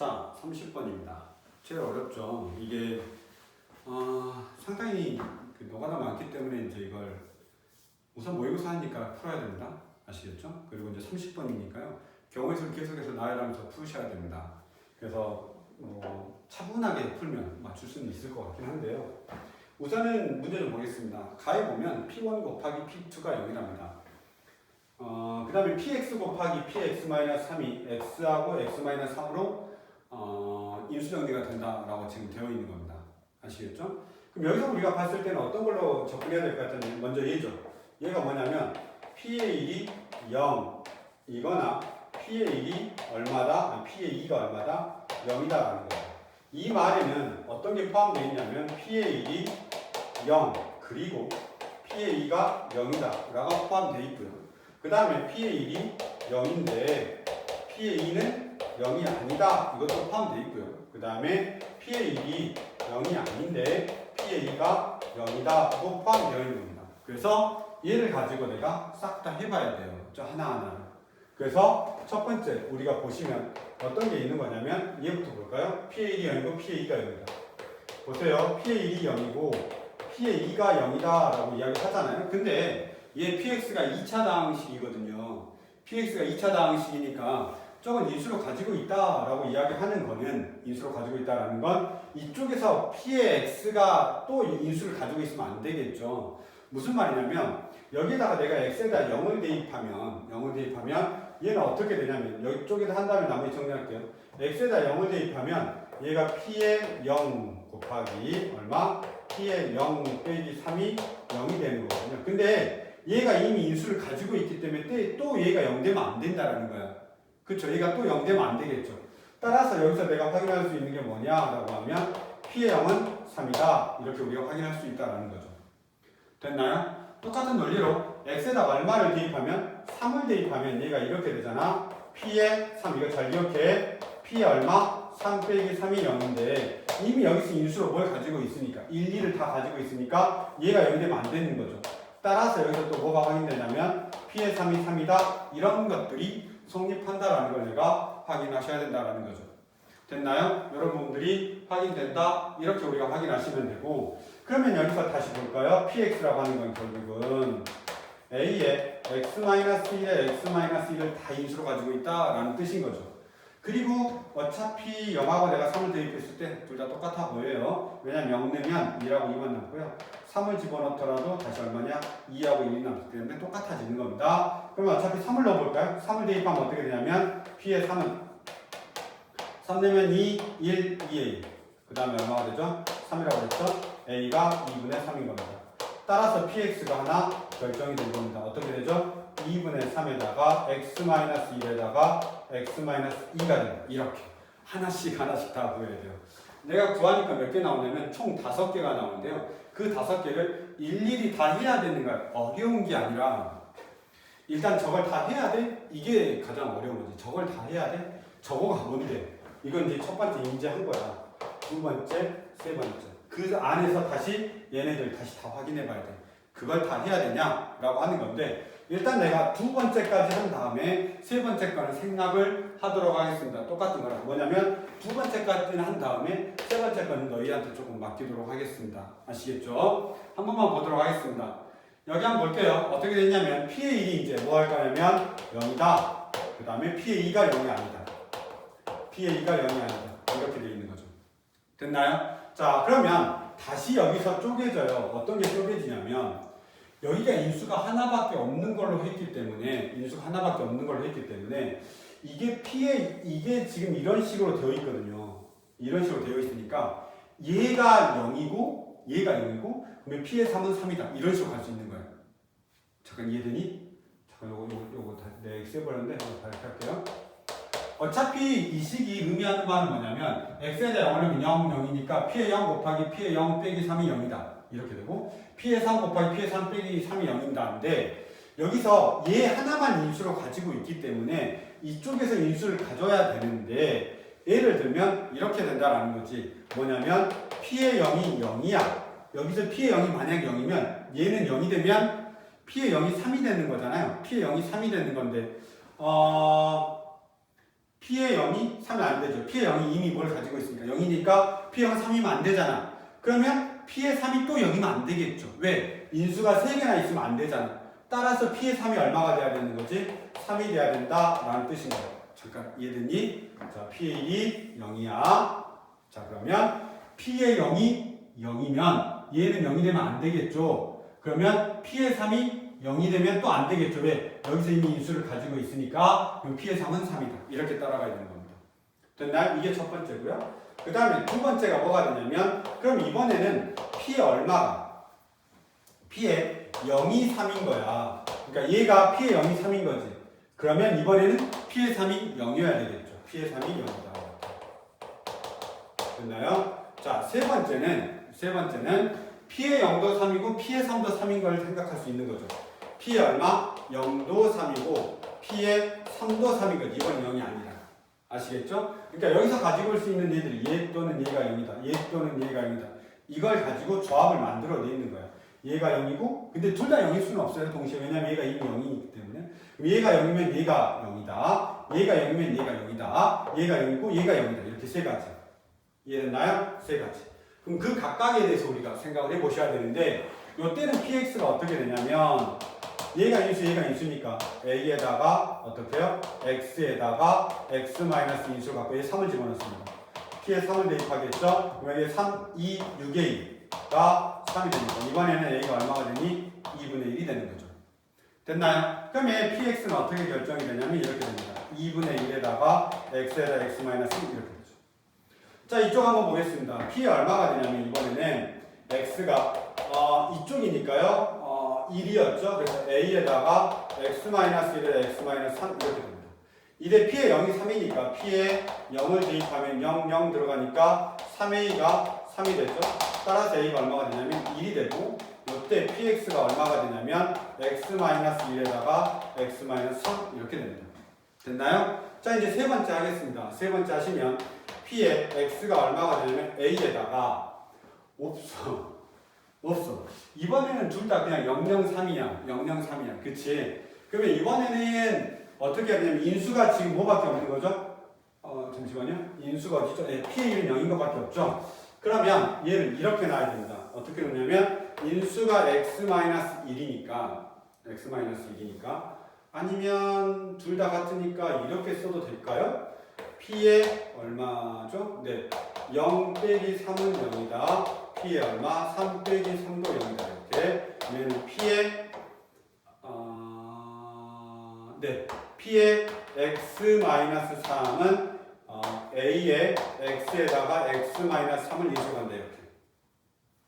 자, 30번입니다. 제일 어렵죠. 이게 어, 상당히 그 노가다 많기 때문에 이제 이걸 우선 모의고사 하니까 풀어야 됩니다. 아시겠죠? 그리고 이제 30번이니까요. 경우의 수를 계속해서 나열하면서 푸셔야 됩니다. 그래서 뭐 차분하게 풀면 맞출 수는 있을 것 같긴 한데요. 우선은 문제 좀 보겠습니다. 가에 보면 P1 곱하기 P2가 0이랍니다. 어, 그 다음에 px 곱하기 px-3이 x하고 x-3으로 어, 인수정리가 된다라고 지금 되어 있는 겁니다. 아시겠죠? 그럼 여기서 우리가 봤을 때는 어떤 걸로 접근해야 될 것 같은지 먼저 얘죠. 얘가 뭐냐면 p의 1이 0이거나 p의 1이 얼마다, 아니, p의 2가 얼마다, 0이다 라는 거예요. 이 말에는 어떤 게 포함되어 있냐면 p의 1이 0 그리고 p의 2가 0이다라고 포함되어 있고요. 그 다음에 P의 1이 0인데 P의 2는 0이 아니다. 이것도 포함되어 있고요. 그 다음에 P의 1이 0이 아닌데 P의 2가 0이다. 또 포함되어 있는 겁니다. 그래서 얘를 가지고 내가 싹 다 해봐야 돼요. 저 하나하나를. 그래서 첫 번째 우리가 보시면 어떤 게 있는 거냐면 얘부터 볼까요? P의 1이 0이고 P의 2가 0이다. 보세요. P의 1이 0이고 P의 2가 0이다 라고 이야기 하잖아요. 근데 얘 px가 2차 다항식이거든요. px가 2차 다항식이니까 저건 인수로 가지고 있다라고 이야기하는 거는 인수로 가지고 있다라는 건 이쪽에서 p의 x가 또 인수를 가지고 있으면 안 되겠죠. 무슨 말이냐면 여기다가 내가 x에다 0을 대입하면 0을 대입하면 얘는 어떻게 되냐면 여기 쪽에다 한 다음에 나머지 정리할게요. x에다 0을 대입하면 얘가 p의 0 곱하기 얼마? p의 0 빼기 3이 0이 되는 거거든요. 근데 얘가 이미 인수를 가지고 있기 때문에 또 얘가 0 되면 안 된다라는 거야. 그쵸? 얘가 또 0 되면 안 되겠죠. 따라서 여기서 내가 확인할 수 있는 게 뭐냐라고 하면 P의 0은 3이다. 이렇게 우리가 확인할 수 있다라는 거죠. 됐나요? 똑같은 논리로 x에다 얼마를 대입하면 3을 대입하면 얘가 이렇게 되잖아. P의 3 이거 잘 기억해. P의 얼마? 3 빼기 3이 0인데 이미 여기서 인수로 뭘 가지고 있으니까 1, 2를 다 가지고 있으니까 얘가 0 되면 안 되는 거죠. 따라서 여기서 또 뭐가 확인되냐면 P의 3이 3이다 이런 것들이 성립한다라는 걸 내가 확인하셔야 된다라는 거죠. 됐나요? 여러분들이 확인된다 이렇게 우리가 확인하시면 되고 그러면 여기서 다시 볼까요? PX라고 하는 건 결국은 A에 X-1에 X-1을 다 인수로 가지고 있다라는 뜻인 거죠. 그리고 어차피 0하고 내가 3을 대입했을 때 둘 다 똑같아 보여요. 왜냐면 0 내면 2라고 2만 남고요. 3을 집어넣더라도 다시 얼마냐? 2하고 1이 남기 때문에 똑같아지는 겁니다. 그러면 어차피 3을 넣어볼까요? 3을 대입하면 어떻게 되냐면 P의 3은 3 내면 2, 1, 2A 그 다음에 얼마가 되죠? 3이라고 했죠? A가 2분의 3인 겁니다. 따라서 PX가 하나 결정이 된 겁니다. 어떻게 되죠? 2분의 3에다가 x-1에다가 x-2가 됩니다. 이렇게 하나씩 하나씩 다 구해야 돼요. 내가 구하니까 몇 개 나오냐면 총 다섯 개가 나오는데요. 그 다섯 개를 일일이 다 해야 되는 거야. 어려운 게 아니라 일단 저걸 다 해야 돼? 이게 가장 어려운 거지. 저걸 다 해야 돼? 저거가 뭔데? 이건 이제 첫 번째 인지한 거야. 두 번째, 세 번째. 그 안에서 다시 얘네들 다시 다 확인해 봐야 돼. 그걸 다 해야 되냐라고 하는 건데 일단 내가 두 번째까지 한 다음에 세 번째 거는 생각을 하도록 하겠습니다. 똑같은 거라. 뭐냐면 두 번째 까지는 한 다음에 세 번째 거는 너희한테 조금 맡기도록 하겠습니다. 아시겠죠? 한 번만 보도록 하겠습니다. 여기 한번 볼게요. 어떻게 됐냐면 P의 1이 이제 뭐 할 거냐면 0이다. 그 다음에 P의 2가 0이 아니다. P의 2가 0이 아니다. 이렇게 되어 있는 거죠. 됐나요? 자, 그러면 다시 여기서 쪼개져요. 어떤 게 쪼개지냐면 여기가 인수가 하나밖에 없는 걸로 했기 때문에 인수가 하나밖에 없는 걸로 했기 때문에 이게 P의 이게 지금 이런 식으로 되어 있거든요. 이런 식으로 되어 있으니까 얘가 0이고 얘가 0이고 그러면 P의 3은 3이다. 이런 식으로 갈 수 있는 거예요. 잠깐 이해되니? 잠깐 요거 요거 요거 다내 X 해버렸는데 한번 다시 할게요. 어차피 이 식이 의미하는 바는 뭐냐면 x에 대한 0은 0, 0이니까 p의 0 곱하기 p의 0 빼기 3이 0이다. 이렇게 되고 p의 3 곱하기 p의 3 빼기 3이 0인다인데 여기서 얘 하나만 인수로 가지고 있기 때문에 이쪽에서 인수를 가져야 되는데 예를 들면 이렇게 된다라는 거지. 뭐냐면 p의 0이 0이야. 여기서 p의 0이 만약 0이면 얘는 0이 되면 p의 0이 3이 되는 거잖아요. p의 0이 3이 되는 건데 어 P의 0이 3이 안 되죠. P의 0이 이미 뭘 가지고 있으니까 0이니까 P의 0은 3이면 안 되잖아. 그러면 P의 3이 또 0이면 안 되겠죠. 왜? 인수가 3개나 있으면 안 되잖아. 따라서 P의 3이 얼마가 돼야 되는 거지? 3이 돼야 된다라는 뜻인 거예요. 잠깐 이해됐니? 자, P의 1이 0이야. 자, 그러면 P의 0이 0이면 얘는 0이 되면 안 되겠죠. 그러면 P의 3이 0이 되면 또 안 되겠죠. 왜? 여기서 이미 인수를 가지고 있으니까 P의 3은 3이다. 이렇게 따라가야 되는 겁니다. 됐나요? 이게 첫 번째고요. 그 다음에 두 번째가 뭐가 되냐면 그럼 이번에는 P의 얼마가 P의 0이 3인 거야. 그러니까 얘가 P의 0이 3인 거지. 그러면 이번에는 P의 3이 0이어야 되겠죠. P의 3이 0이다. 됐나요? 자, 세 번째는 세 번째는 P의 0도 3이고 P의 3도 3인 걸 생각할 수 있는 거죠. P의 얼마? 0도 3이고 P의 3도 3인 거지. 이건 0이 아니라. 아시겠죠? 그러니까 여기서 가지고 올 수 있는 얘들이 얘 또는 얘가 0이다. 얘 또는 얘가 0이다. 이걸 가지고 조합을 만들어 내는 거야. 얘가 0이고 근데 둘 다 0일 수는 없어요. 동시에. 왜냐면 얘가 이미 0이기 때문에. 얘가 0이면 얘가 0이다. 얘가 0이면 얘가 0이다. 얘가 0이고 얘가 0이다. 이렇게 세 가지. 이해됐나요? 세 가지. 그럼 그 각각에 대해서 우리가 생각을 해 보셔야 되는데 이때는 px가 어떻게 되냐면 얘가 인수 얘가 인수니까 a에다가 어떻게 해요? x에다가 x 인수 갖고 얘 3을 집어넣습니다. p에 3을 대입하겠죠? 그러면 얘 3, 2, 6a가 3이 되니까 이번에는 a가 얼마가 되니? 2분의 1이 되는 거죠. 됐나요? 얘 px는 어떻게 결정이 되냐면 이렇게 됩니다. 2분의 1에다가 x에다 x 마이너스 1 이렇게 되죠. 자 이쪽 한번 보겠습니다. P에 얼마가 되냐면 이번에는 X가 어, 이쪽이니까요. 어, 1이었죠. 그래서 A에다가 X-1에 X-3 이렇게 됩니다. 이때 P에 0이 3이니까 P에 0을 대입하면 0, 0 들어가니까 3A가 3이 됐죠. 따라서 A가 얼마가 되냐면 1이 되고 이때 PX가 얼마가 되냐면 X-1에다가 X-3 이렇게 됩니다. 됐나요? 자 이제 세 번째 하겠습니다. 세 번째 하시면 P의 X가 얼마가 되냐면 A에다가 없어. 없어. 이번에는 둘 다 그냥 003이야. 003이야. 그치? 그러면 이번에는 어떻게 하냐면 인수가 지금 뭐밖에 없는 거죠? 어, 잠시만요. 인수가 어디죠? 네, P의 1은 0인 것밖에 없죠? 그러면 얘를 이렇게 놔야 됩니다. 어떻게 놓냐면 인수가 X-1이니까 X-1이니까 아니면 둘 다 같으니까 이렇게 써도 될까요? P의 얼마죠? 네. 0 빼기 3은 0이다. P의 얼마? 3 빼기 3도 0이다. 이렇게. 그러면 P의, 어, 네. P의 x-3은 어, A의 x에다가 x-3을 인수한다. 이렇게.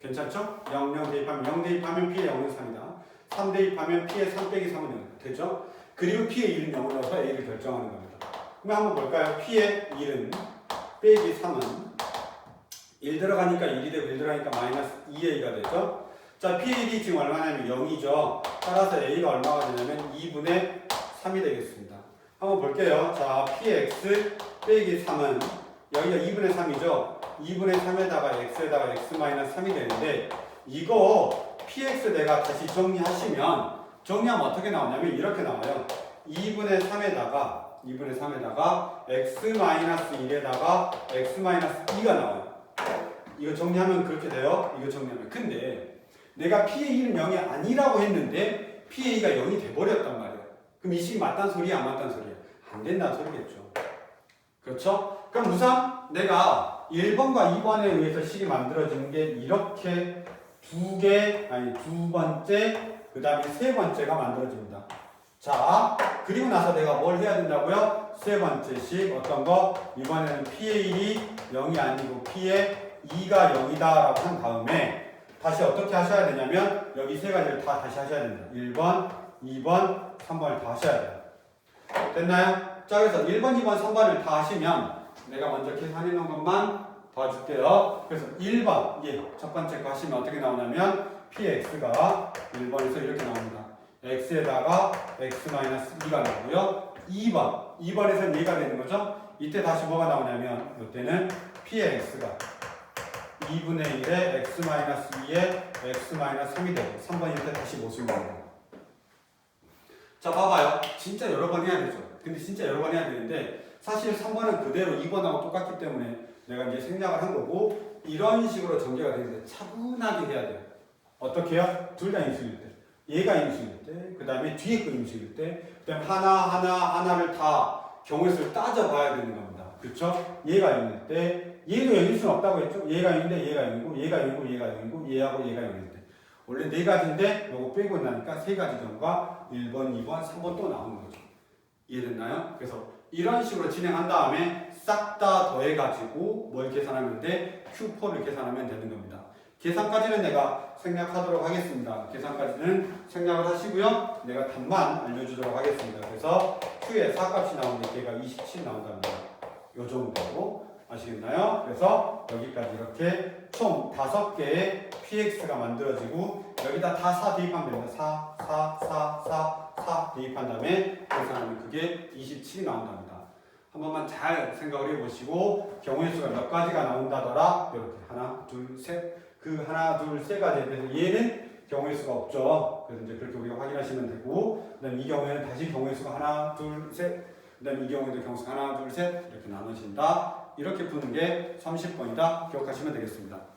괜찮죠? 0, 0 대입하면 0 대입하면 P의 0은 3이다. 3 대입하면 P의 3 빼기 3은 0. 되죠? 그리고 P의 1은 0을 넣어서 A를 결정하는 겁니다. 그럼 한번 볼까요? P의 1은 빼기 3은 1 들어가니까 1이 되고 1 들어가니까 마이너스 2A가 되죠? 자, P의 1이 지금 얼마냐면 0이죠. 따라서 A가 얼마가 되냐면 2분의 3이 되겠습니다. 한번 볼게요. 자, PX 빼기 3은 여기가 2분의 3이죠. 2분의 3에다가 X에다가 X 마이너스 3이 되는데 이거 PX 내가 다시 정리하시면 정리하면 어떻게 나오냐면 이렇게 나와요. 2분의 3에다가 2분의 3에다가 x-1에다가 x-2가 나와요. 이거 정리하면 그렇게 돼요. 이거 정리하면. 근데 내가 PA는 0이 아니라고 했는데 PA가 0이 돼버렸단 말이에요. 그럼 이 식이 맞단 소리야, 안 맞단 소리야? 안 된다는 소리겠죠. 그렇죠? 그럼 우선 내가 1번과 2번에 의해서 식이 만들어지는 게 이렇게 두 개, 아니 두 번째, 그 다음에 세 번째가 만들어집니다. 자, 그리고 나서 내가 뭘 해야 된다고요? 세 번째 식 어떤 거? 이번에는 P의 1이 0이 아니고 P의 2가 0이다 라고 한 다음에 다시 어떻게 하셔야 되냐면 여기 세 가지를 다 다시 하셔야 됩니다. 1번, 2번, 3번을 다 하셔야 돼요. 됐나요? 자, 그래서 1번, 2번, 3번을 다 하시면 내가 먼저 계산해 놓은 것만 봐줄게요. 그래서 1번, 예, 첫 번째 거 하시면 어떻게 나오냐면 PX가 1번에서 이렇게 나옵니다. x에다가 x-2가 나오고요. 2번, 2번에서는 얘가 되는 거죠. 이때 다시 뭐가 나오냐면 이때는 p의 x가 2분의 1에 x-2에 x-3이 되고 3번 이때 다시 못 쓰는 거예요. 자 봐봐요. 진짜 여러 번 해야 되죠. 근데 진짜 여러 번 해야 되는데 사실 3번은 그대로 2번하고 똑같기 때문에 내가 이제 생략을 한 거고 이런 식으로 전개가 되는데 차분하게 해야 돼요. 어떻게 해요? 둘 다 인수일 때. 얘가 인수일 때, 그 다음에 뒤에 거 인수일 때, 그 다음에 하나, 하나, 하나를 다 경우의 수를 따져봐야 되는 겁니다. 그쵸? 얘가 있는 때, 얘도 0일 수는 없다고 했죠? 얘가 있는데 얘가 0이고, 얘가 0이고, 얘가 0이고, 얘하고 얘가 0일 때. 원래 네 가지인데, 요거 빼고 나니까 세 가지 경우가 1번, 2번, 3번 또 나오는 거죠. 이해됐나요? 그래서 이런 식으로 진행한 다음에 싹 다 더해가지고 뭘 계산하면 돼? Q4를 계산하면 되는 겁니다. 계산까지는 내가 생략하도록 하겠습니다. 계산까지는 생략을 하시고요. 내가 답만 알려주도록 하겠습니다. 그래서 Q에 4값이 나오는데 걔가 27 나온답니다. 요 정도 아시겠나요? 그래서 여기까지 이렇게 총 5개의 PX가 만들어지고 여기다 다 4 대입하면 됩니다. 4, 4, 4, 4, 4 대입한 다음에 계산하면 그게 27이 나온답니다. 한 번만 잘 생각을 해보시고 경우의 수가 몇 가지가 나온다더라? 이렇게 하나 둘 셋 그 하나 둘 세 가지에 대해서 얘는 경우의 수가 없죠. 그래서 이제 그렇게 우리가 확인하시면 되고 그다음 이 경우에는 다시 경우의 수가 하나 둘 셋. 그다음 이 경우에도 경우 수가 하나 둘 셋. 이렇게 나누신다. 이렇게 푸는 게 30번이다. 기억하시면 되겠습니다